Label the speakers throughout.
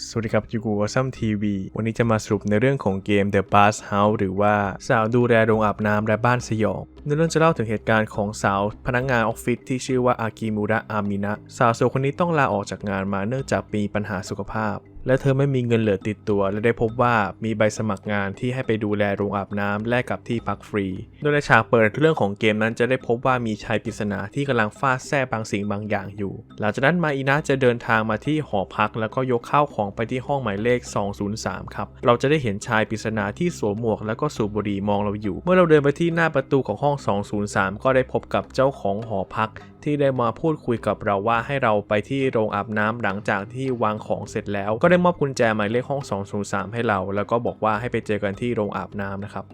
Speaker 1: สวัสดีครับยูกูซัมทีวีวันนี้จะมาสรุปในเรื่องของเกม The Bath House หรือว่าสาวดูแลโรงอาบน้ำและบ้านสยองในเรื่องจะเล่าถึงเหตุการณ์ของสาวพนักงงานออฟฟิศที่ชื่อว่าอากิมูระอามินะ สาวโซวคนนี้ต้องลาออกจากงานมาเนื่องจากมีปัญหาสุขภาพ และเธอไม่มีเงินเหลือติดตัว และได้พบว่ามีใบสมัครงานที่ให้ไปดูแลโรงอาบน้ำแลกกับที่พักฟรี โดยในฉากเปิดเรื่องของเกมนั้นจะได้พบว่ามีชายปริศนาที่กำลังฟาดแซ่บางสิ่งบางอย่างอยู่ หลังจากนั้นมาอินะจะเดินทางมาที่หอพัก แล้วก็ยกข้าวของไปที่ห้องหมายเลข 203 ครับ เราจะได้เห็นชายปริศนาที่สวมหมวกแล้วก็สูบบุหรี่มองเราอยู่ เมื่อเราเดินไปที่หน้าประตูของห้อง 203 ก็ได้พบกับเจ้าของหอพัก ที่ได้มาพูดคุยกับเราว่าให้เราไปที่โรงอาบน้ำหลังจากที่วางของเสร็จแล้ว ก็ได้มอบกุญแจหมายเลขห้อง 203 ให้เรา แล้วก็บอกว่าให้ไปเจอกันที่โรงอาบน้ำนะครับ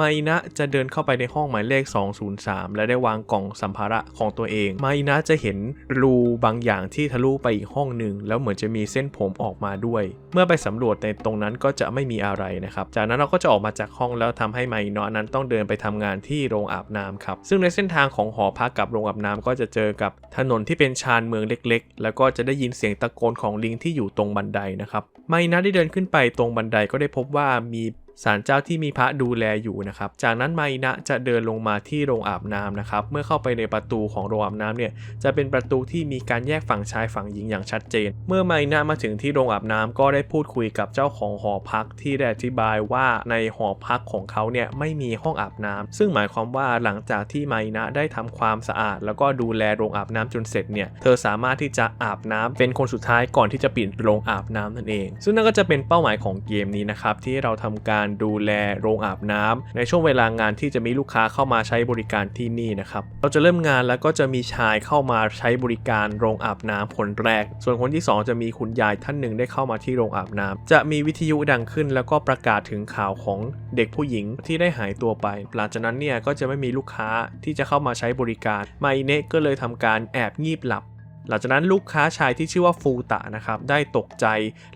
Speaker 1: มาอินะจะเดินเข้าไปในห้องหมายเลข 203 และได้วางกล่องสัมภาระของตัวเอง มาอินะจะเห็นรูบางอย่างที่ทะลุไปอีกห้องหนึ่งแล้วเหมือนจะมีเส้นผมออกมาด้วย เมื่อไปสำรวจในตรงนั้นก็จะไม่มีอะไรนะครับ จากนั้นเราก็จะออกมาจากห้องแล้วทำให้มาอินะนั้นต้องเดินไปทำงานที่โรงอาบน้ำครับ ซึ่งในเส้นทางของหอพักกับโรงอาบน้ำก็จะเจอกับถนนที่เป็นชานเมืองเล็ก ๆ แล้วก็จะได้ยินเสียงตะโกนของลิงที่อยู่ตรงบันไดนะครับมาอินะได้เดินขึ้นไปตรงบันไดก็ได้พบว่ามี ศาลเจ้าที่มีพระดูแลอยู่นะครับ จากนั้นไมนะจะเดินลงมาที่โรงอาบน้ำนะครับ เมื่อเข้าไปในประตูของโรงอาบน้ำเนี่ย จะเป็นประตูที่มีการแยกฝั่งชายฝั่งหญิงอย่างชัดเจน เมื่อไมนะมาถึงที่โรงอาบน้ำก็ได้พูดคุยกับเจ้าของหอพักที่ได้อธิบายว่าในหอพักของเขาเนี่ยไม่มีห้องอาบน้ำซึ่งหมายความว่าหลังจากที่ไมนะได้ทำความสะอาด แล้วก็ดูแลโรงอาบน้ำจนเสร็จเนี่ย เธอสามารถที่จะอาบน้ำเป็นคนสุดท้ายก่อนที่จะปิดโรงอาบน้ำนั่นเอง ซึ่งนั่นก็จะเป็นเป้าหมายของเกมนี้นะครับที่เราทำการดูแลโรงอาบน้ำในช่วงเวลางานที่จะมีลูกค้าเข้ามาใช้บริการที่นี่นะครับเราจะเริ่มงานแล้วก็จะมีชายเข้ามาใช้บริการโรงอาบน้ำคนแรก ส่วนคนที่ 2 จะมีคุณยายท่านหนึ่งได้เข้ามาที่โรงอาบน้ำจะมีวิทยุดังขึ้น แล้วก็ประกาศถึงข่าวของเด็กผู้หญิงที่ได้หายตัวไปหลังจากนั้นเนี่ยก็จะไม่มีลูกค้าที่จะเข้ามาใช้บริการไมเนะก็เลยทำการแอบงีบหลับ หลังจากนั้นลูกค้าชายที่ชื่อว่าฟูตะนะครับได้ตกใจ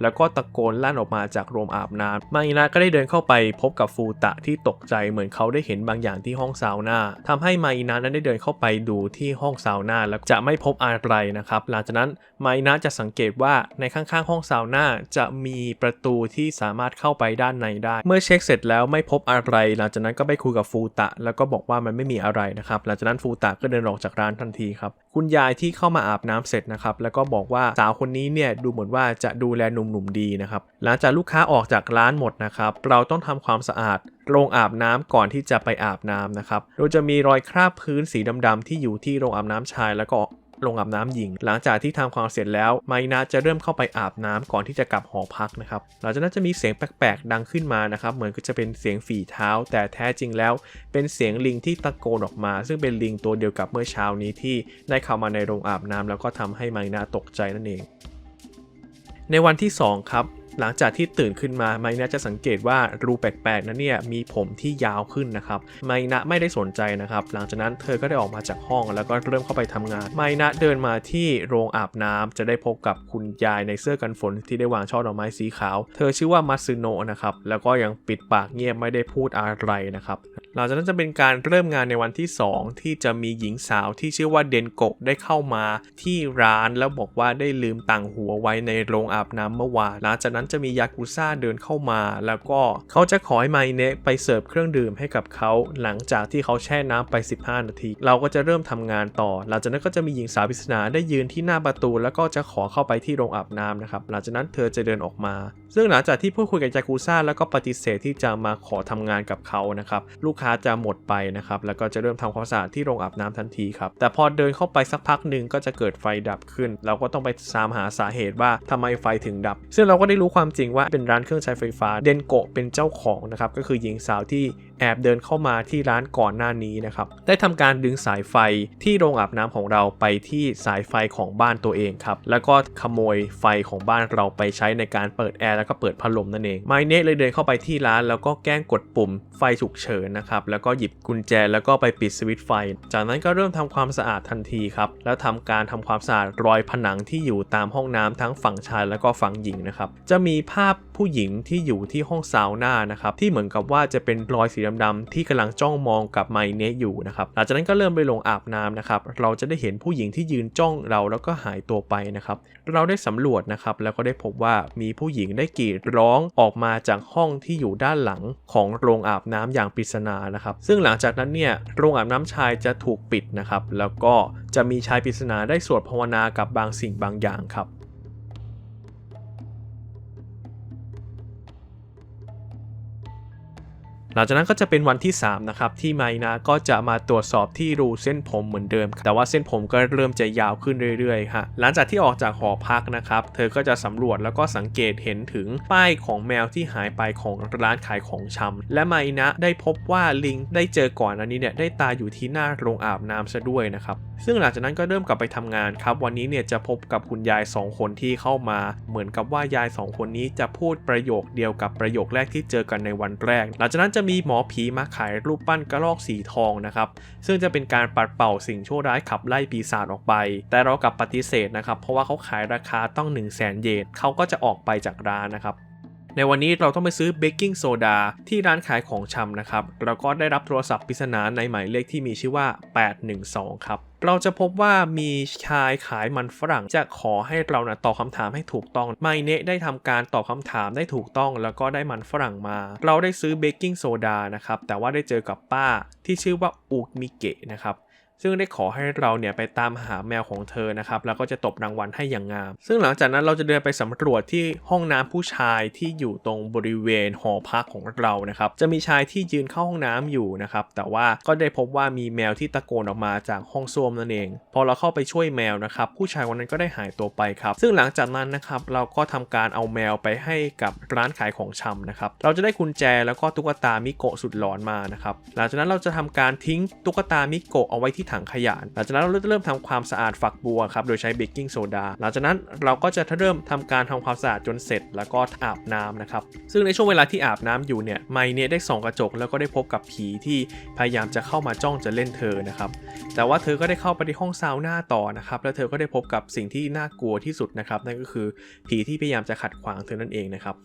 Speaker 1: แล้วก็ตะโกนลั่นออกมาจากโรงอาบน้ำมาอินะก็ได้เดินเข้าไปพบกับฟูตะที่ตกใจเหมือนเขาได้เห็นบางอย่างที่ห้องซาวน่าทำให้มาอินะนั้นได้เดินเข้าไปดูที่ห้องซาวน่าแล้วจะไม่พบอะไรนะครับหลังจากนั้นมาอินะจะสังเกตว่าในข้างๆห้องซาวน่าจะมีประตูที่สามารถเข้าไปด้านในได้ เมื่อเช็คเสร็จแล้วไม่พบอะไร หลังจากนั้นก็ไปคุยกับฟูตะ แล้วก็บอกว่ามันไม่มีอะไรนะครับหลังจากนั้นฟูตะก็เดินออกจากร้านทันทีครับคุณยายที่เข้ามาอาบน้ำเสร็จนะครับแล้วก็บอกว่าสาวคนนี้เนี่ยดูเหมือนว่าจะดูแลหนุ่มๆดีนะครับหลังจากลูกค้าออกจากร้านหมดนะครับเราต้องทำความสะอาดโรงอาบน้ำก่อนที่จะไปอาบน้ำนะครับ โดยจะมีรอยคราบพื้นสีดำๆที่อยู่ที่โรงอาบน้ำชาย แล้วก็ ลงอาบน้ำหญิง หลังจากที่ทำความเสร็จแล้วไมนาจะเริ่มเข้าไปอาบน้ำก่อนที่จะกลับหอพักนะครับหลังจากนั้นจะมีเสียงแปลกๆดังขึ้นมานะครับเหมือนก็จะเป็นเสียงฝีเท้า แต่แท้จริงแล้ว เป็นเสียงลิงที่ตะโกนออกมา ซึ่งเป็นลิงตัวเดียวกับเมื่อเช้านี้ที่ได้เข้ามาในโรงอาบน้ำแล้วก็ทำให้ไมนาตกใจนั่นเองในวันที่ 2 ครับ หลังจากที่ตื่นขึ้นมาไมนะจะสังเกตว่ารูแปลกๆนั้นเนี่ยมีผมที่ยาวขึ้นนะครับไมนะไม่ได้สนใจนะครับ หลังจากนั้นเธอก็ได้ออกมาจากห้องแล้วก็เริ่มเข้าไปทำงาน ไมนะเดินมาที่โรงอาบน้ำจะได้พบกับคุณยายในเสื้อกันฝนที่ได้วางช่อดอกไม้สีขาว เธอชื่อว่ามัตสึโนะนะครับแล้วก็ยังปิดปากเงียบไม่ได้พูดอะไรนะครับหลังจากนั้นจะเป็นการเริ่มงานในวันที่ 2 ที่จะมีหญิงสาวที่ชื่อว่าเดนโกะได้เข้ามาที่ร้านแล้วบอกว่าได้ลืมต่างหัวไว้ในโรงอาบน้ำเมื่อวานหลังจากนั้นจะมียากุซ่าเดินเข้ามา แล้วก็เขาจะขอให้ไมเนะไปเสิร์ฟเครื่องดื่มให้กับเขาหลังจากที่เขาแช่น้ำไป 15 นาที เราก็จะเริ่มทำงานต่อ หลังจากนั้นก็จะมีหญิงสาวปริศนาได้ยืนที่หน้าประตู แล้วก็จะขอเข้าไปที่โรงอาบน้ำนะครับหลังจากนั้นเธอจะเดินออกมา ซึ่งหลังจากที่พูดคุยกับยากูซ่าแล้วก็ปฏิเสธที่จะมาขอทำงานกับเขานะครับลูกค้าจะหมดไปนะครับแล้วก็จะเริ่มทำความสะอาดที่โรงอาบน้ำทันทีครับแต่พอเดินเข้าไปสักพักหนึ่งก็จะเกิดไฟดับขึ้น เราก็ต้องไปตามหาสาเหตุว่าทำไมไฟถึงดับ ซึ่งเราก็ได้รู้ความจริงว่าเป็นร้านเครื่องใช้ไฟฟ้าเดนโกะเป็นเจ้าของนะครับก็คือหญิงสาวที่ แอบเดินเข้ามาที่ร้านก่อนหน้านี้นะครับ ได้ทำการดึงสายไฟที่โรงอาบน้ำของเราไปที่สายไฟของบ้านตัวเองครับ แล้วก็ขโมยไฟของบ้านเราไปใช้ในการเปิดแอร์แล้วก็เปิดพัดลมนั่นเอง ไมเนเลยเดินเข้าไปที่ร้านแล้วก็แกล้งกดปุ่มไฟฉุกเฉินนะครับ แล้วก็หยิบกุญแจแล้วก็ไปปิดสวิตช์ไฟ จากนั้นก็เริ่มทำความสะอาดทันทีครับ แล้วทำการทำความสะอาดรอยผนังที่อยู่ตามห้องน้ำทั้งฝั่งชายแล้วก็ฝั่งหญิงนะครับ จะมีภาพผู้หญิงที่อยู่ที่ห้องซาวน่านะครับ ที่เหมือนกับว่าจะเป็นรอยสีดำๆที่กำลังจ้องมองกับไมเนะอยู่นะครับหลังจากนั้นก็เริ่มไปลงอาบน้ำนะครับเราจะได้เห็นผู้หญิงที่ยืนจ้องเราแล้วก็หายตัวไปนะครับเราได้สำรวจนะครับแล้วก็ได้พบว่ามีผู้หญิงได้กรีดร้องออกมาจากห้องที่อยู่ด้านหลังของโรงอาบน้ำอย่างปริศนานะครับซึ่งหลังจากนั้นเนี่ยโรงอาบน้ำชายจะถูกปิดนะครับแล้วก็จะมีชายปริศนาได้สวดภาวนากับบางสิ่งบางอย่างครับ หลังจากนั้นก็จะเป็นวันที่ 3 นะครับ ที่ไมนาก็จะมาตรวจสอบที่รูเส้นผมเหมือนเดิม แต่ว่าเส้นผมก็เริ่มจะยาวขึ้นเรื่อยๆฮะหลังจากที่ออกจากหอพักนะครับ เธอก็จะสำรวจแล้วก็สังเกตเห็นถึงป้ายของแมวที่หายไปของร้านขายของชำและไมนะได้พบว่าลิงได้เจอก่อนอันนี้เนี่ยได้ตายอยู่ที่หน้าโรงอาบน้ำซะด้วยนะครับซึ่งหลังจากนั้นก็เริ่มกลับไปทำงานครับ วันนี้เนี่ยจะพบกับคุณยาย 2 คนที่เข้ามา เหมือนกับว่ายาย 2 คนนี้จะพูดประโยคเดียวกับประโยคแรกที่เจอกันในวันแรก หลังจากนั้นจะะมีหมอผีมาขายรูปปั้นกระรอกสีทองนะครับ ซึ่งจะเป็นการปัดเป่าสิ่งชั่วร้ายขับไล่ปีศาจออกไป แต่เรากลับปฏิเสธนะครับ เพราะว่าเขาขายราคาต้อง 1 0 0 0 0แสนเยนเขาก็จะออกไปจากร้านนะครับ ในวันนี้เราต้องไปซื้อเบกกิ้งโซดาที่ร้านขายของชำนะครับ เราก็ได้รับโทรศัพท์ปริศนาในหมายเลขที่มีชื่อว่า 812 ครับ เราจะพบว่ามีชายขายมันฝรั่งจะขอให้เรานะตอบคำถามให้ถูกต้อง ไมเนะได้ทำการตอบคำถามได้ถูกต้อง แล้วก็ได้มันฝรั่งมา เราได้ซื้อเบกกิ้งโซดานะครับ แต่ว่าได้เจอกับป้าที่ชื่อว่าอุมิเกะนะครับ ซึ่งได้ขอให้เราเนี่ยไปตามหาแมวของเธอนะครับแล้วก็จะตบรางวัลให้อย่างงาม ซึ่งหลังจากนั้นเราจะเดินไปสำรวจที่ห้องน้ำผู้ชายที่อยู่ตรงบริเวณหอพักของเรานะครับจะมีชายที่ยืนเข้าห้องน้ำอยู่นะครับแต่ว่าก็ได้พบว่ามีแมวที่ตะโกนออกมาจากห้องส้วมนั่นเอง พอเราเข้าไปช่วยแมวนะครับผู้ชายคนนั้นก็ได้หายตัวไปครับ ซึ่งหลังจากนั้นนะครับเราก็ทำการเอาแมวไปให้กับร้านขายของชำนะครับเราจะได้กุญแจแล้วก็ตุ๊กตามิโกะสุดหลอนมานะครับหลังจากนั้นเราจะทำการทิ้งตุ๊กตามิโกะเอาไว้ที่ถังขยะ หลังจากนั้นเราจะเริ่มทำความสะอาดฝักบัวครับ โดยใช้เบกกิ้งโซดา หลังจากนั้นเราก็จะเริ่มทำการทำความสะอาดจนเสร็จ แล้วก็อาบน้ำนะครับ ซึ่งในช่วงเวลาที่อาบน้ำอยู่เนี่ย ไมเนี่ยได้ส่องกระจกแล้วก็ได้พบกับผีที่พยายามจะเข้ามาจ้องจะเล่นเธอนะครับ แต่ว่าเธอก็ได้เข้าไปที่ห้องซาวน่าต่อนะครับ แล้วเธอก็ได้พบกับสิ่งที่น่ากลัวที่สุดนะครับ นั่นก็คือผีที่พยายามจะขัดขวางเธอนั่นเองนะครับ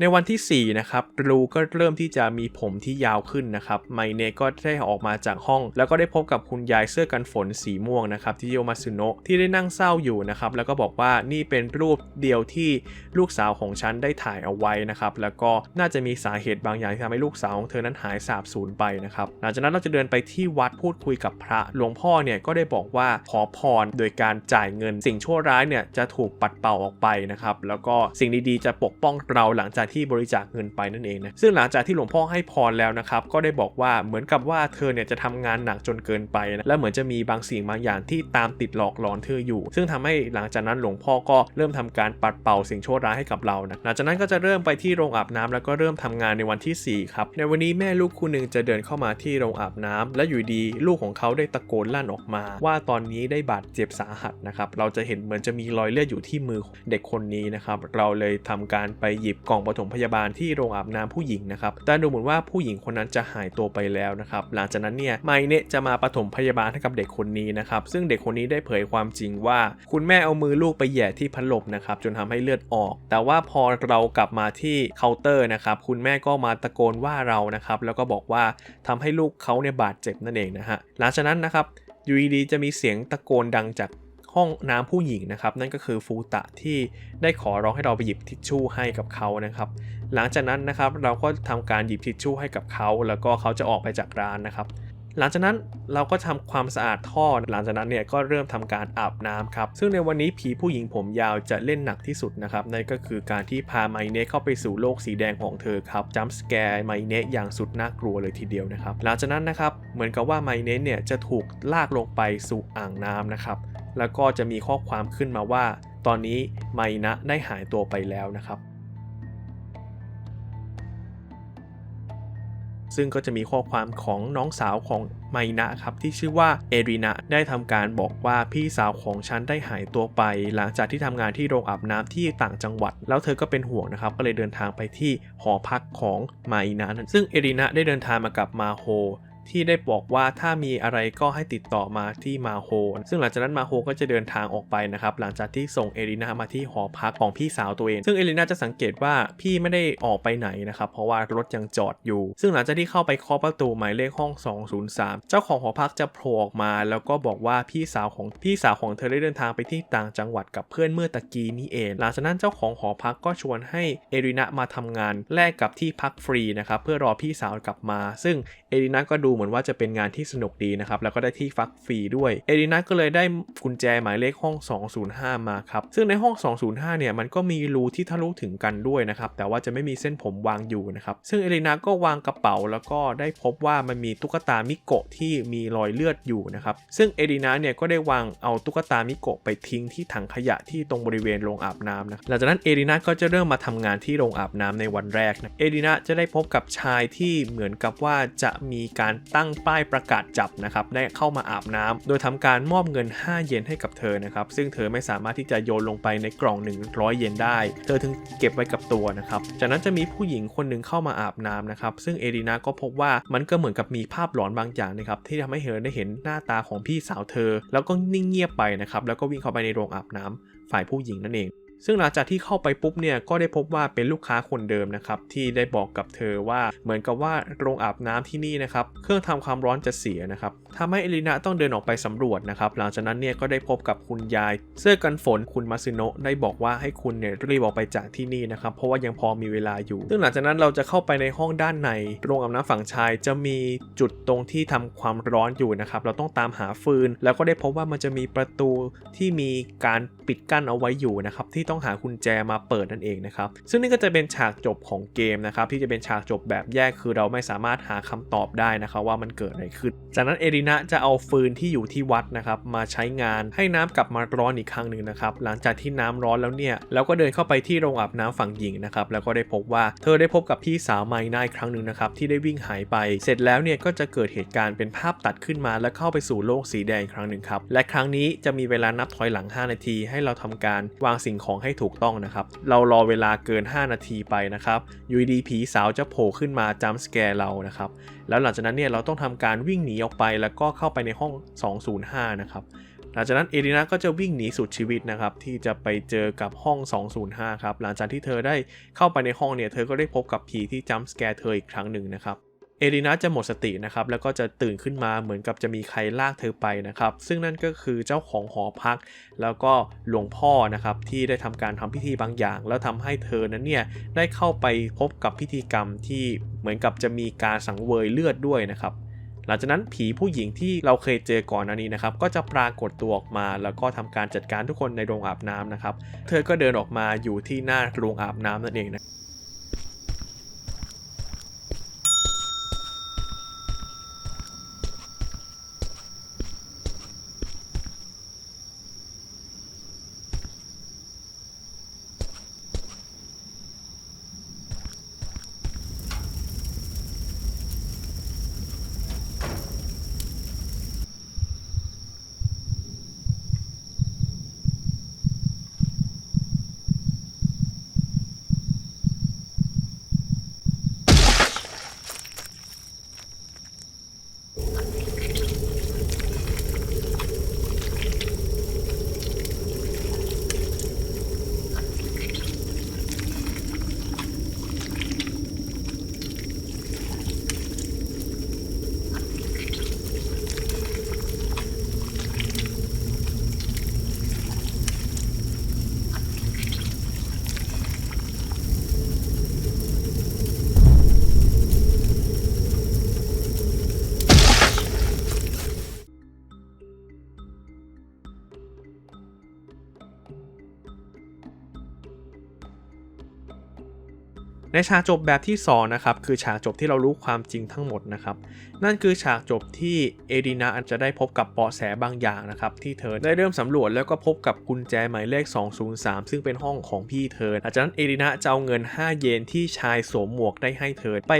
Speaker 1: ในวันที่ 4 นะครับรูก็เริ่มที่จะมีผมที่ยาวขึ้นนะครับ ไมเนก็ได้ออกมาจากห้อง แล้วก็ได้พบกับคุณยายเสื้อกันฝนสีม่วงนะครับที่โยมาซุโนะที่ได้นั่งเศร้าอยู่นะครับ แล้วก็บอกว่านี่เป็นรูปเดียวที่ลูกสาวของฉันได้ถ่ายเอาไว้นะครับ แล้วก็น่าจะมีสาเหตุบางอย่างที่ทำให้ลูกสาวของเธอนั้นหายสาบสูญไปนะครับ หลังจากนั้นเราจะเดินไปที่วัดพูดคุยกับพระ หลวงพ่อเนี่ยก็ได้บอกว่าขอพรโดยการจ่ายเงิน สิ่งชั่วร้ายเนี่ยจะถูกปัดเป่าออกไปนะครับ แล้วก็สิ่งดีๆจะปกป้องเราหลังจากที่บริจาคเงินไปนั่นเองนะซึ่งหลังจากที่หลวงพ่อให้พรแล้วนะครับก็ได้บอกว่าเหมือนกับว่าเธอเนี่ยจะทำงานหนักจนเกินไปนะและเหมือนจะมีบางสิ่งบางอย่างที่ตามติดหลอกหลอนเธออยู่ ซึ่งทำให้หลังจากนั้นหลวงพ่อก็เริ่มทำการปัดเป่าสิ่งชั่วร้ายให้กับเรานะหลังจากนั้นก็จะเริ่มไปที่โรงอาบน้ำแล้วก็เริ่มทำงานในวันที่ 4 ครับในวันนี้แม่ลูกคู่หนึ่งจะเดินเข้ามาที่โรงอาบน้ำและอยู่ดีลูกของเขาได้ตะโกนลั่นออกมา ว่าตอนนี้ได้บาดเจ็บสาหัสนะครับเราจะเห็นเหมือนจะมีรอยเลือดอยู่ที่มือเด็กคนนี้นะครับเราเลยทำการไปหยิบกล่องปฐมพยาบาลที่โรงอาบน้ำผู้หญิงนะครับแต่ดูเหมือนว่าผู้หญิงคนนั้นจะหายตัวไปแล้วนะครับหลังจากนั้นเนี่ยไมเนะจะมาปฐมพยาบาลให้กับเด็กคนนี้นะครับซึ่งเด็กคนนี้ได้เผยความจริงว่า คุณแม่เอามือลูกไปแย่ที่พัดลมนะครับจนทำให้เลือดออก แต่ว่าพอเรากลับมาที่เคาน์เตอร์นะครับคุณแม่ก็มาตะโกนว่าเรานะครับแล้วก็บอกว่าทำให้ลูกเขาเนี่ยบาดเจ็บนั่นเองนะฮะหลังจากนั้นนะครับอยูดีจะมีเสียงตะโกนดังจาก ห้องน้ำผู้หญิงนะครับ นั่นก็คือฟูตะที่ได้ขอร้องให้เราไปหยิบทิชชู่ให้กับเขานะครับ หลังจากนั้นนะครับเราก็ทำการหยิบทิชชู่ให้กับเขา แล้วก็เขาจะออกไปจากร้านนะครับ หลังจากนั้นเราก็ทำความสะอาดท่อ หลังจากนั้นเนี่ยก็เริ่มทำการอาบน้ำครับซึ่งในวันนี้ผีผู้หญิงผมยาวจะเล่นหนักที่สุดนะครับนั่นก็คือการที่พาไมเนะเข้าไปสู่โลกสีแดงของเธอครับจัมป์สแกร์ไมเนะอย่างสุดน่ากลัวเลยทีเดียวนะครับหลังจากนั้นนะครับเหมือนกับว่าไมเนะเนี่ยจะถูกลากลงไปสู่อ่างน้ำนะครับแล้วก็จะมีข้อความขึ้นมาว่า ตอนนี้ไมนะได้หายตัวไปแล้วนะครับ ซึ่งก็จะมีข้อความของน้องสาวของไมนะครับที่ชื่อว่าเอรินะได้ทำการบอกว่าพี่สาวของฉันได้หายตัวไป หลังจากที่ทำงานที่โรงอาบน้ำที่ต่างจังหวัด แล้วเธอก็เป็นห่วงนะครับก็เลยเดินทางไปที่หอพักของไมนะซึ่งเอรินะได้เดินทางมากับมาโฮ ที่ได้บอกว่าถ้ามีอะไรก็ให้ติดต่อมาที่มาโฮซึ่งหลังจากนั้นมาโฮก็จะเดินทางออกไปนะครับหลังจากที่ส่งเอลินามาที่หอพักของพี่สาวตัวเอง ซึ่งเอลินาจะสังเกตว่าพี่ไม่ได้ออกไปไหนนะครับเพราะว่ารถยังจอดอยู่ ซึ่งหลังจากที่เข้าไปเคาะประตูหมายเลขห้อง 203 เจ้าของหอพักจะโผล่ออกมา แล้วก็บอกว่าพี่สาวของพี่สาวของเธอได้เดินทางไปที่ต่างจังหวัดกับเพื่อนเมื่อตะกี้นี่เอง หลังจากนั้นเจ้าของหอพักก็ชวนให้เอรินามาทำงานแลกกับที่พักฟรีนะครับเพื่อรอพี่สาวกลับมา ซึ่งเอรินาก็ดูเหมือนว่าจะเป็นงานที่สนุกดีนะครับ แล้วก็ได้ที่พักฟรีด้วย เอรินาก็เลยได้กุญแจหมายเลขห้อง 205 มาครับ ซึ่งในห้อง 205 เนี่ยมันก็มีรูที่ทะลุถึงกันด้วยนะครับ แต่ว่าจะไม่มีเส้นผมวางอยู่นะครับ ซึ่งเอรินาก็วางกระเป๋าแล้วก็ได้พบว่ามันมีตุ๊กตามิโกะที่มีรอยเลือดอยู่นะครับ ซึ่งเอรินาเนี่ยก็ได้วางเอาตุ๊กตามิโกะไปทิ้งที่ถังขยะที่ตรงบริเวณโรงอาบน้ำนะ หลังจากนั้นเอรินาก็จะเริ่มมาทำงานที่โรงอาบน้ำในวันแรกนะ เอรินาจะได้พบกับชายที่เหมือนกับว่าจะมีการตั้งป้ายประกาศจับนะครับได้เข้ามาอาบน้ำโดยทำการมอบเงิน 5 เยนให้กับเธอนะครับซึ่งเธอไม่สามารถที่จะโยนลงไปในกล่อง 100 เยนได้ เธอถึงเก็บไว้กับตัวนะครับจากนั้นจะมีผู้หญิงคนหนึ่งเข้ามาอาบน้ำนะครับซึ่งเอรินาก็พบว่ามันก็เหมือนกับมีภาพหลอนบางอย่างนะครับที่ทำให้เธอได้เห็นหน้าตาของพี่สาวเธอ แล้วก็นิ่งเงียบไปนะครับแล้วก็วิ่งเข้าไปในโรงอาบน้ำฝ่ายผู้หญิงนั่นเอง ซึ่งหลังจากที่เข้าไปปุ๊บเนี่ยก็ได้พบว่าเป็นลูกค้าคนเดิมนะครับที่ได้บอกกับเธอว่าเหมือนกับว่าโรงอาบน้ำที่นี่นะครับเครื่องทำความร้อนจะเสียนะครับทำให้เอลินาต้องเดินออกไปสำรวจนะครับหลังจากนั้นเนี่ยก็ได้พบกับคุณยาย เสื้อกันฝนคุณมาซึโนะได้บอกว่าให้คุณเนี่ยรีบออกไปจากที่นี่นะครับเพราะว่ายังพอมีเวลาอยู่ ซึ่งหลังจากนั้นเราจะเข้าไปในห้องด้านใน โรงอาบน้ำฝั่งชายจะมีจุดตรงที่ทำความร้อนอยู่นะครับเราต้องตามหาฟืน แล้วก็ได้พบว่ามันจะมีประตูที่มีการ ปิดกั้นเอาไว้อยู่นะครับที่ต้องหากุญแจมาเปิดนั่นเองนะครับซึ่งนี่ก็จะเป็นฉากจบของเกมนะครับที่จะเป็นฉากจบแบบแยกคือเราไม่สามารถหาคำตอบได้นะครับว่ามันเกิดอะไรขึ้น จากนั้นเอรินะจะเอาฟืนที่อยู่ที่วัดนะครับมาใช้งานให้น้ำกลับมาร้อนอีกครั้งหนึ่งนะครับหลังจากที่น้ำร้อนแล้วเนี่ยเราก็เดินเข้าไปที่โรงอาบน้ำฝั่งหญิงนะครับแล้วก็ได้พบว่าเธอได้พบกับพี่สาวไมน่าอีกครั้งหนึ่งนะครับที่ได้วิ่งหายไป เสร็จแล้วเนี่ยก็จะเกิดเหตุการณ์เป็นภาพตัดขึ้นมา แล้วเข้าไปสู่โลกสีแดงอีกครั้งหนึ่งครับและครั้งนี้จะมีเวลานับถอยหลัง 5 นาทีใให้เราทำการวางสิ่งของให้ถูกต้องนะครับ เรารอเวลาเกิน 5 นาทีไปนะครับยูดีผีสาวจะโผล่ขึ้นมาจัมสแกร์เรานะครับ แล้วหลังจากนั้นเนี่ยเราต้องทำการวิ่งหนีออกไปแล้วก็เข้าไปในห้อง 205 นะครับหลังจากนั้นเอรินาก็จะวิ่งหนีสุดชีวิตนะครับที่จะไปเจอกับห้อง 205 ครับหลังจากที่เธอได้เข้าไปในห้องเนี่ยเธอก็ได้พบกับผีที่จัมสแกร์เธออีกครั้งหนึ่งนะครับ เอรินาจะหมดสตินะครับ แล้วก็จะตื่นขึ้นมาเหมือนกับจะมีใครลากเธอไปนะครับ ซึ่งนั่นก็คือเจ้าของหอพัก แล้วก็หลวงพ่อนะครับที่ได้ทำการทำพิธีบางอย่าง แล้วทำให้เธอนั้นเนี่ยได้เข้าไปพบกับพิธีกรรมที่เหมือนกับจะมีการสังเวยเลือดด้วยนะครับหลังจากนั้นผีผู้หญิงที่เราเคยเจอก่อนอันนี้นะครับ ก็จะปรากฏตัวออกมา แล้วก็ทำการจัดการทุกคนในโรงอาบน้ำนะครับ เธอก็เดินออกมาอยู่ที่หน้าโรงอาบน้ำนั่นเองนะ ในฉากจบแบบที่2นะครับคือฉากจบที่เรารู้ความจริงทั้งหมดนะครับนั่นคือฉากจบที่เอดินาอาจจะได้พบกับเบาะแสบางอย่างนะครับที่เธอได้เริ่มสำรวจแล้วก็พบกับกุญแจหมายเลข 203 ซึ่งเป็นห้องของพี่เธอหลังจากนั้นเอดินาจะเอาเงิน 5 เยนที่ชายสวมหมวกได้ให้เธอไป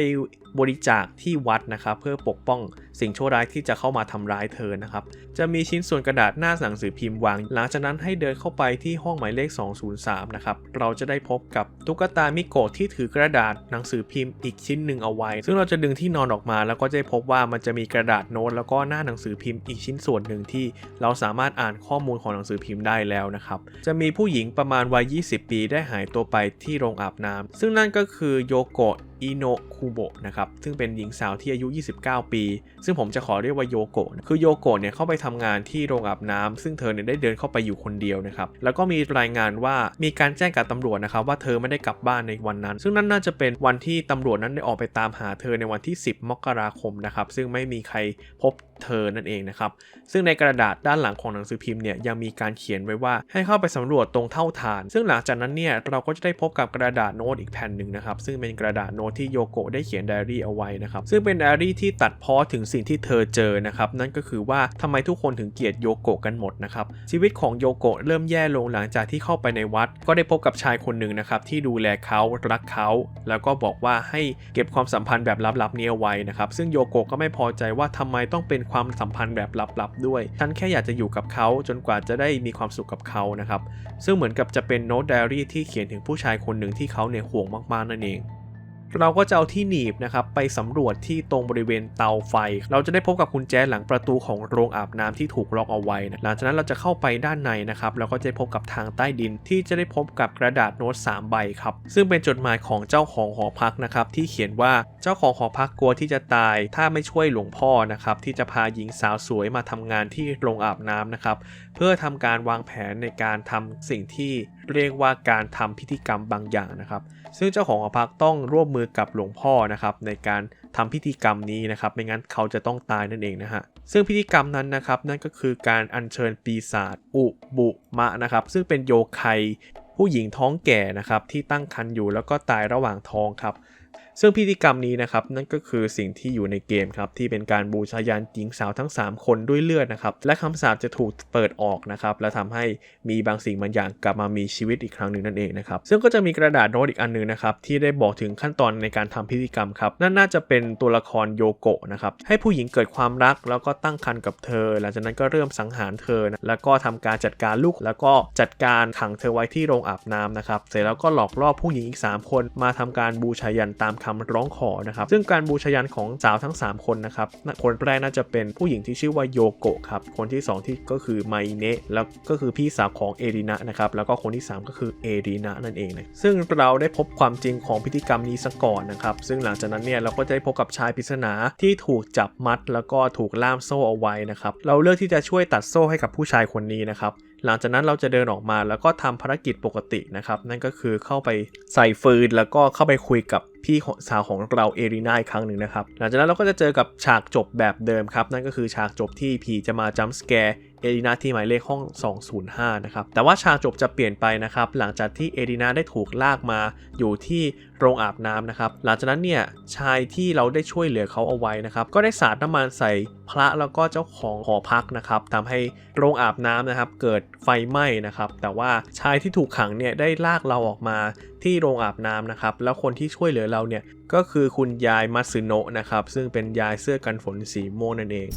Speaker 1: บริจาคที่วัดนะครับเพื่อปกป้องสิ่งชั่วร้ายที่จะเข้ามาทำร้ายเธอนะครับ จะมีชิ้นส่วนกระดาษหน้าหนังสือพิมพ์วาง หลังจากนั้นให้เดินเข้าไปที่ห้องหมายเลข 203 นะครับ เราจะได้พบกับตุ๊กตามิโกะที่ถือกระดาษหนังสือพิมพ์อีกชิ้นหนึ่งเอาไว้ ซึ่งเราจะดึงที่นอนออกมา แล้วก็จะพบว่ามันจะมีกระดาษโน้ตแล้วก็หน้าหนังสือพิมพ์อีกชิ้นส่วนหนึ่งที่ เราสามารถอ่านข้อมูลของหนังสือพิมพ์ได้แล้วนะครับ จะมีผู้หญิงประมาณวัย 20 ปีได้หายตัวไปที่โรงอาบน้ำซึ่งนั่นก็คือโยโกะอิโนะคูโบะนะครับซึ่งเป็นหญิงสาวที่อายุ 29 ปี ซึ่งผมจะขอเรียกว่าโยโกะคือโยโกะเนี่ยเข้าไปทำงานที่โรงอาบน้ำซึ่งเธอเนี่ยได้เดินเข้าไปอยู่คนเดียวนะครับแล้วก็มีรายงานว่ามีการแจ้งกับตำรวจนะครับว่าเธอไม่ได้กลับบ้านในวันนั้น ซึ่งนั่นน่าจะเป็นวันที่ตำรวจนั้นได้ออกไปตามหาเธอในวันที่ 10 มกราคมนะครับซึ่งไม่มีใครพบเธอนั่นเองนะครับซึ่งในกระดาษด้านหลังของหนังสือพิมพ์เนี่ยยังมีการเขียนไว้ว่าให้เข้าไปสำรวจตรงเท่าฐาน ซึ่งหลังจากนั้นเนี่ยเราก็จะได้พบกับกระดาษโน้ตอีกแผ่นหนึ่งนะครับซึ่งเป็นกระดาษโน้ที่โยโกะได้เขียนไดอารี่เอาไว้นะครับซึ่งเป็นไดอารี่ที่ตัดพ้อถึงสิ่งที่เธอเจอนะครับนั่นก็คือว่าทำไมทุกคนถึงเกลียดโยโกะกันหมดนะครับชีวิตของโยโกะเริ่มแย่ลงหลังจากที่เข้าไปในวัด ก็ได้พบกับชายคนหนึ่งนะครับที่ดูแลเขารักเขาแล้วก็บอกว่าให้เก็บความสัมพันธ์แบบลับๆนี้เอาไว้นะครับซึ่งโยโกะก็ไม่พอใจว่าทำไมต้องเป็นความสัมพันธ์แบบลับๆด้วยฉันแค่อยากจะอยู่กับเขาจนกว่าจะได้มีความสุขกับเขานะครับซึ่งเหมือนกับจะเป็นโน้ตไดอารี่ที่เขียนถึงผู้ชายคนหนึ่งที่เขาเนี่ยห่วงมากๆนั่นเอง เราก็จะเอาที่หนีบนะครับไปสำรวจที่ตรงบริเวณเตาไฟ เราจะได้พบกับกุญแจหลังประตูของโรงอาบน้ำที่ถูกล็อกเอาไว้นะหลังจากนั้นเราจะเข้าไปด้านในนะครับแล้วก็จะพบกับทางใต้ดินที่จะได้พบกับกระดาษโน้ต 3 ใบครับ ซึ่งเป็นจดหมายของเจ้าของหอพักนะครับที่เขียนว่าเจ้าของหอพักกลัวที่จะตาย ถ้าไม่ช่วยหลวงพ่อนะครับที่จะพาหญิงสาวสวยมาทำงานที่โรงอาบน้ำนะครับเพื่อทำการวางแผนในการทำสิ่งที่ เรียกว่าการทำพิธีกรรมบางอย่างนะครับ ซึ่งเจ้าของหอพักต้องร่วมมือกับหลวงพ่อนะครับในการทำพิธีกรรมนี้นะครับ ไม่งั้นเขาจะต้องตายนั่นเองนะฮะซึ่งพิธีกรรมนั้นนะครับ นั่นก็คือการอัญเชิญปีศาจอุบุมะนะครับ ซึ่งเป็นโยไคผู้หญิงท้องแก่นะครับที่ตั้งครรภ์อยู่แล้วก็ตายระหว่างท้องครับ ซึ่งพิธีกรรมนี้นะครับนั่นก็คือสิ่งที่อยู่ในเกมครับที่เป็นการบูชายันหญิงสาวทั้ง 3 คนด้วยเลือดนะครับและคำสาปจะถูกเปิดออกนะครับและทำให้มีบางสิ่งบางอย่างกลับมามีชีวิตอีกครั้งหนึ่งนั่นเองนะครับซึ่งก็จะมีกระดาษโน้ตอีกอันหนึงนะครับที่ได้บอกถึงขั้นตอนในการทำพิธีกรรมครับนั่นน่าจะเป็นตัวละครโยโกะนะครับให้ผู้หญิงเกิดความรักแล้วก็ตั้งครรภ์กับเธอ หลังจากนั้นก็เริ่มสังหารเธอนะแล้วก็ทำการจัดการลูก แล้วก็จัดการขังเธอไว้ที่โรงอาบน้ำนะครับเสร็จแล้วก็หลอกล่อผู้หญิงอีก 3 คนมาทำการบูชายันตามคำร้องขอนะครับซึ่งการบูชายันของสาวทั้ง 3 คนนะครับคนแรกน่าจะเป็นผู้หญิงที่ชื่อว่าโยโกะครับคนที่ 2 ที่ก็คือไมเนะแล้วก็คือพี่สาวของเอรินะนะครับแล้วก็คนที่ 3 ก็คือเอรินะนั่นเองนะซึ่งเราได้พบความจริงของพิธีกรรมนี้ซะก่อนนะครับซึ่งหลังจากนั้นเนี่ยเราก็จะได้พบกับชายปริศนาที่ถูกจับมัด แล้วก็ถูกล่ามโซ่เอาไว้นะครับเราเลือกที่จะช่วยตัดโซ่ให้กับผู้ชายคนนี้นะครับหลังจากนั้นเราจะเดินออกมาแล้วก็ทำภารกิจปกตินะครับ นั่นก็คือเข้าไปใส่ฟืนแล้วก็เข้าไปคุยกับ พี่สาวของเราเอริน่าอีกครั้งหนึ่งนะครับ หลังจากนั้นเราก็จะเจอกับฉากจบแบบเดิมครับ นั่นก็คือฉากจบที่ผีจะมาจัมป์สแกร์เอรินาที่หมายเลขห้อง 205 นะครับ แต่ว่าฉากจบจะเปลี่ยนไปนะครับ หลังจากที่เอรินาได้ถูกลากมาอยู่ที่โรงอาบน้ำนะครับ หลังจากนั้นเนี่ยชายที่เราได้ช่วยเหลือเขาเอาไว้นะครับ ก็ได้สาดน้ำมันใส่พระแล้วก็เจ้าของหอพักนะครับทำให้โรงอาบน้ำนะครับ เกิดไฟไหม้นะครับ แต่ว่าชายที่ถูกขังเนี่ยได้ลากเราออกมาที่โรงอาบน้ำนะครับ แล้วคนที่ช่วยเหลือเราเนี่ยก็คือคุณยายมัตสึโนะนะครับ ซึ่งเป็นยายเสื้อกันฝนสีม่วงนั่นเอง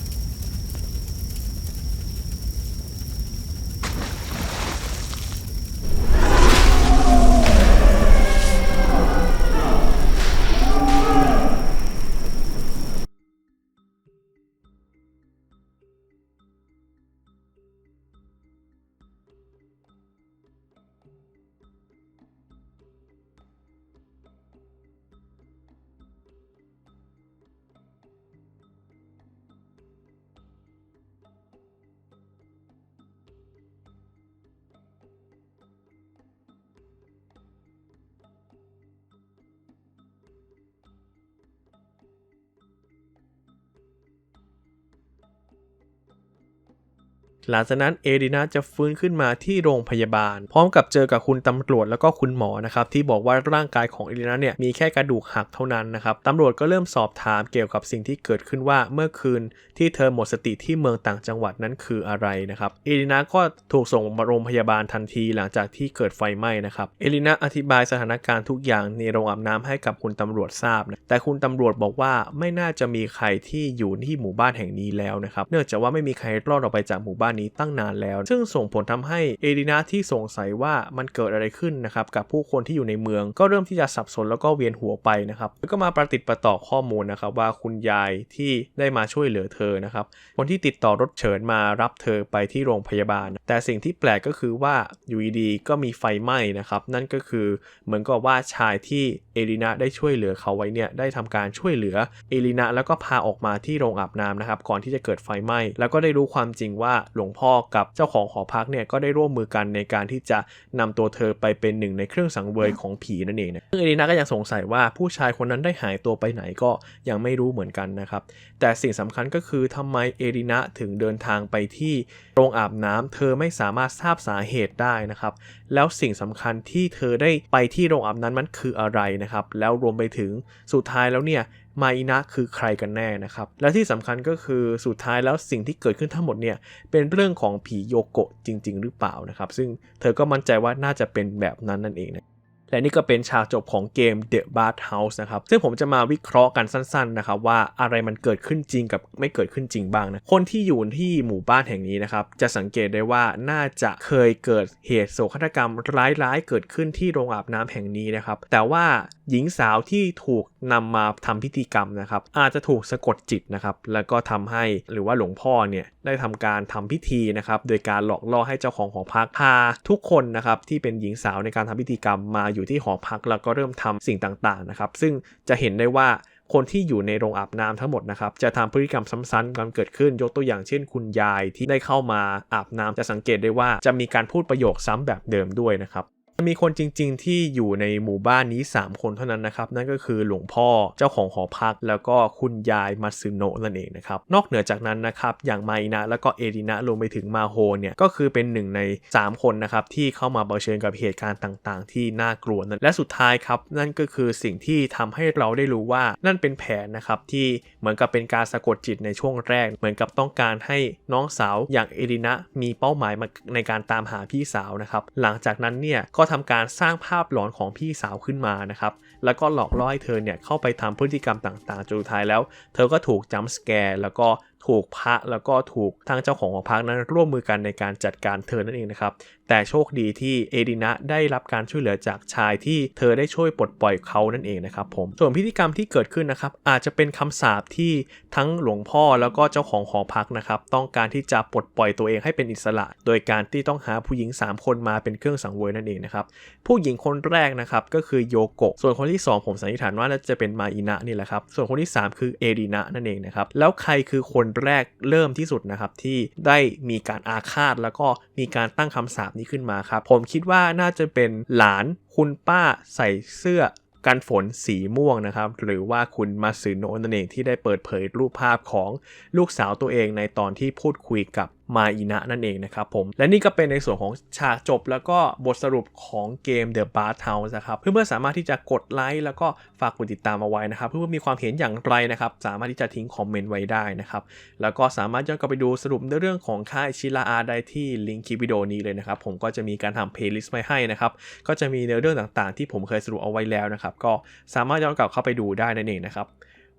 Speaker 1: หลังจากนั้นเอรินาจะฟื้นขึ้นมาที่โรงพยาบาล พร้อมกับเจอกับคุณตำรวจแล้วก็คุณหมอนะครับที่บอกว่าร่างกายของเอรินาเนี่ยมีแค่กระดูกหักเท่านั้นนะครับตำรวจก็เริ่มสอบถามเกี่ยวกับสิ่งที่เกิดขึ้นว่าเมื่อคืนที่เธอหมดสติที่เมืองต่างจังหวัดนั้นคืออะไรนะครับเอรินาก็ถูกส่งมาโรงพยาบาลทันทีหลังจากที่เกิดไฟไหม้นะครับเอรินาอธิบายสถานการณ์ทุกอย่างในโรงอาบน้ำให้กับคุณตำรวจทราบนะแต่คุณตำรวจบอกว่าไม่น่าจะมีใครที่อยู่ที่หมู่บ้านแห่งนี้แล้วนะครับเนื่องจากว่าไม่มีใครรอดออกไปจากหมู่บ้านนี้ตั้งนานแล้ว ซึ่งส่งผลทำให้เอรินาที่สงสัยว่ามันเกิดอะไรขึ้นนะครับกับผู้คนที่อยู่ในเมืองก็เริ่มที่จะสับสนแล้วก็เวียนหัวไปนะครับแล้วก็มาประติดประต่อข้อมูลนะครับว่าคุณยายที่ได้มาช่วยเหลือเธอนะครับคนที่ติดต่อรถเฉินมารับเธอไปที่โรงพยาบาล แต่สิ่งที่แปลกก็คือว่าอยู่ดีก็มีไฟไหม้นะครับนั่นก็คือเหมือนกับว่าชายที่เอลินาได้ช่วยเหลือเขาไว้เนี่ยได้ทำการช่วยเหลือเอลินาแล้วก็พาออกมาที่โรงอาบน้ำนะครับก่อนที่จะเกิดไฟไหม้แล้วก็ได้รู้ความจริงว่าหลวงพ่อกับเจ้าของหอพักเนี่ยก็ได้ร่วมมือกันในการที่จะนำตัวเธอไปเป็นหนึ่งในเครื่องสังเวยของผีนั่นเองนะซึ่งเอลินาก็ยังสงสัยว่าผู้ชายคนนั้นได้หายตัวไปไหนก็ยังไม่รู้เหมือนกันนะครับ แต่สิ่งสำคัญก็คือทำไมเอลินาถึงเดินทางไปที่โรงอาบน้ำเธอไม่สามารถทราบสาเหตุได้นะครับ แล้วสิ่งสำคัญที่เธอได้ไปที่โรงอาบน้ำนั้นคืออะไรนะครับ แล้วรวมไปถึงสุดท้ายแล้วเนี่ยมาอินะคือใครกันแน่นะครับ และที่สำคัญก็คือสุดท้ายแล้วสิ่งที่เกิดขึ้นทั้งหมดเนี่ยเป็นเรื่องของผีโยโกะจริง ๆ หรือเปล่านะครับ ซึ่งเธอก็มั่นใจว่าน่าจะเป็นแบบนั้นนั่นเองนะ และนี่ก็เป็นฉากจบของเกม The Bath House นะครับซึ่งผมจะมาวิเคราะห์กันสั้นๆนะครับว่าอะไรมันเกิดขึ้นจริงกับไม่เกิดขึ้นจริงบ้างนะคนที่อยู่ที่หมู่บ้านแห่งนี้นะครับจะสังเกตได้ว่าน่าจะเคยเกิดเหตุโศกนาฏกรรมร้ายๆ เกิดขึ้นที่โรงอาบน้ำแห่งนี้นะครับแต่ว่าหญิงสาวที่ถูกนำมาทำพิธีกรรมนะครับอาจจะถูกสะกดจิตนะครับแล้วก็ทำให้หรือว่าหลวงพ่อเนี่ยได้ทำการทำพิธีนะครับโดยการหลอกล่อให้เจ้าของหอพักพาทุกคนนะครับที่เป็นหญิงสาวในการทำพิธีกรรมมาอยู่ที่หอพักแล้วก็เริ่มทำสิ่งต่างๆนะครับซึ่งจะเห็นได้ว่าคนที่อยู่ในโรงอาบน้ำทั้งหมดนะครับจะทำพฤติกรรมซ้ำๆกันเกิดขึ้น ยกตัวอย่างเช่น คุณยายที่ได้เข้ามาอาบน้ำจะสังเกตได้ว่าจะมีการพูดประโยคซ้ำแบบเดิมด้วยนะครับ มีคนจริง ๆ ที่อยู่ในหมู่บ้านนี้ 3 คนเท่านั้นนะครับ นั่นก็คือหลวงพ่อเจ้าของหอพัก แล้วก็คุณยายมาซึโนะนั่นเองนะครับ นอกเหนือจากนั้นนะครับ อย่างไมนะแล้วก็เอรินะรวมไปถึงมาโฮเนี่ย ก็คือเป็นหนึ่งใน 3 คนนะครับ ที่เข้ามาเผชิญกับเหตุการณ์ต่างๆ ที่น่ากลัวนั้นและสุดท้ายครับนั่นก็คือสิ่งที่ทำให้เราได้รู้ว่านั่นเป็นแผนนะครับที่เหมือนกับเป็นการสะกดจิตในช่วงแรก เหมือนกับต้องการให้น้องสาวอย่างเอรินะมีเป้าหมายมาในการตามหาพี่สาวนะครับหลังจากนั้นเนี่ยก็ทำการสร้างภาพหลอนของพี่สาวขึ้นมานะครับ แล้วก็หลอกล่อให้เธอเนี่ยเข้าไปทำพฤติกรรมต่างๆจนสุดท้ายแล้ว เธอก็ถูกจัมป์สแกร์แล้วก็ ถูกพระแล้วก็ถูกทางเจ้าของหอพักนั้นร่วมมือกันในการจัดการเธอนั่นเองนะครับ แต่โชคดีที่เอดินะได้รับการช่วยเหลือจากชายที่เธอได้ช่วยปลดปล่อยเขานั่นเองนะครับผมส่วนพิธีกรรมที่เกิดขึ้นนะครับ อาจจะเป็นคำสาปที่ทั้งหลวงพ่อแล้วก็เจ้าของหอพักนะครับต้องการที่จะปลดปล่อยตัวเองให้เป็นอิสระ โดยการที่ต้องหาผู้หญิง 3 คนมาเป็นเครื่องสังเวยนั่นเองนะครับผู้หญิงคนแรกนะครับก็คือโยโกะส่วนคนที่ 2 ผมสันนิษฐานว่าน่าจะเป็นมาอินะนี่แหละครับส่วนคนที่ 3 คือเอรินะนั่นเองนะครับแล้วใครคือคนแรกเริ่มที่สุดนะครับที่ได้มีการอาฆาตแล้วก็มีการตั้งคำสาปนี้ขึ้นมาครับ ผมคิดว่าน่าจะเป็นหลานคุณป้าใส่เสื้อกันฝนสีม่วงนะครับ หรือว่าคุณมาซึโนะนั่นเองที่ได้เปิดเผยรูปภาพของลูกสาวตัวเองในตอนที่พูดคุยกับ มาอินะนั่นเองนะครับผม และนี่ก็เป็นในส่วนของฉากจบแล้วก็บทสรุปของเกม The Bath o u s e นะครับ เพื่อนๆสามารถที่จะกดไลค์แล้วก็ฝากกดติดตามเอาไว้นะครับ เพื่อนๆมีความเห็นอย่างไรนะครับ สามารถที่จะทิ้งคอมเมนต์ไว้ได้นะครับ แล้วก็สามารถย้อนกลับไปดูสรุปในเรื่องของค่ายชิลาอาได้ที่ลิงก์คลิปวิดีโอนี้เลยนะครับ ผมก็จะมีการทำเพลย์ลิสต์ไว้ให้นะครับ ก็จะมีในเรื่องต่างๆ ที่ผมเคยสรุปเอาไว้แล้วนะครับ ก็สามารถย้อนกลับเข้าไปดูได้นั่นเองนะครับ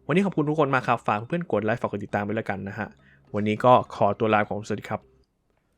Speaker 1: วันนี้ขอบคุณทุกคนมากครับ ฝากเพื่อนๆกดไลค์ ฝากกดติดตามไปแล้วกันนะฮะ วันนี้ก็ขอตัวลาของสวัสดีครับ